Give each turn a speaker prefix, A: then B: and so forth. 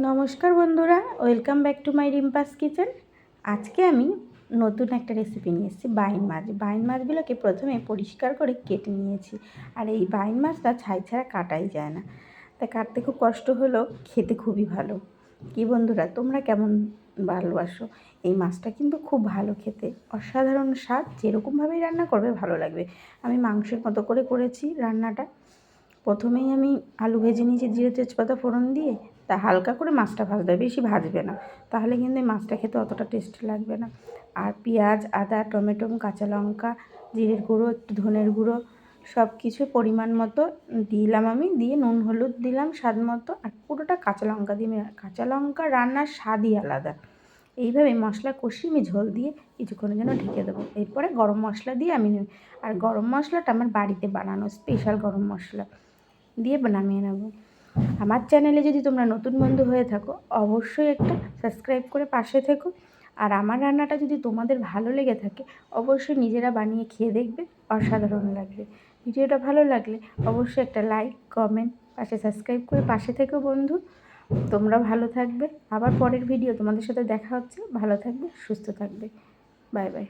A: নমস্কার বন্ধুরা, welcome back to my Rimpa's kitchen. আজকে আমি নতুন একটা রেসিপি নিয়ে এসেছি, বাইন মাছ। বাইন মাছগুলোকে প্রথমে পরিষ্কার করে কেটে নিয়েছি। আর এই বাইন মাছটা ছাই ছাড়া কাটাই যায় না। তাই কাটতে খুব কষ্ট হলেও খেতে খুবই ভালো। কি বন্ধুরা, তোমরা কেমন ভালোবাসো? এই মাছটা কিন্তু খুব ভালো খেতে। অসাধারণ স্বাদ, যেরকমভাবেই রান্না করবে, ভালো লাগবে। আমি মাংসের মতো করে করেছি রান্নাটা। প্রথমেই আমি আলু ভেজে নিয়েছি, জিরে তেজপাতা ফোড়ন দিয়ে। তা হালকা করে মাছটা ভাজতে হবে, বেশি ভাজবে না। তাহলে কিন্তু মাছটা খেতে অতটা টেস্ট লাগবে না। আর পেঁয়াজ, আদা, টমেটো, কাঁচা লঙ্কা, জিরের গুঁড়ো, একটু ধনের গুঁড়ো সব কিছু পরিমাণ মতো দিলাম আমি। দিয়ে নুন, হলুদ দিলাম স্বাদ মতো। আর পুরোটা কাঁচা লঙ্কা দিয়ে কাঁচা লঙ্কা রান্নার স্বাদই আলাদা। এইভাবে মশলা কষিয়ে আমি ঝোল দিয়ে কিছুক্ষণের জন্য ঢেকে দেবো। এরপরে গরম মশলা দিয়ে আমি আর গরম মশলাটা আমার বাড়িতে বানানো স্পেশাল গরম মশলা দিয়ে নামিয়ে নেব। আমার চ্যানেলে যদি তোমরা নতুন বন্ধু হয়ে থাকো, অবশ্যই একটা সাবস্ক্রাইব করে পাশে থেকো। আর আমার রান্নাটা যদি তোমাদের ভালো লেগে থাকে, অবশ্যই নিজেরা বানিয়ে খেয়ে দেখবে, অসাধারণ লাগবে। ভিডিওটা ভালো লাগলে অবশ্যই একটা লাইক, কমেন্ট, পাশে সাবস্ক্রাইব করে পাশে থেকো বন্ধু। তোমরা ভালো থাকবে। আবার পরের ভিডিও তোমাদের সাথে দেখা হচ্ছে। ভালো থাকবে, সুস্থ থাকবে। Bye bye.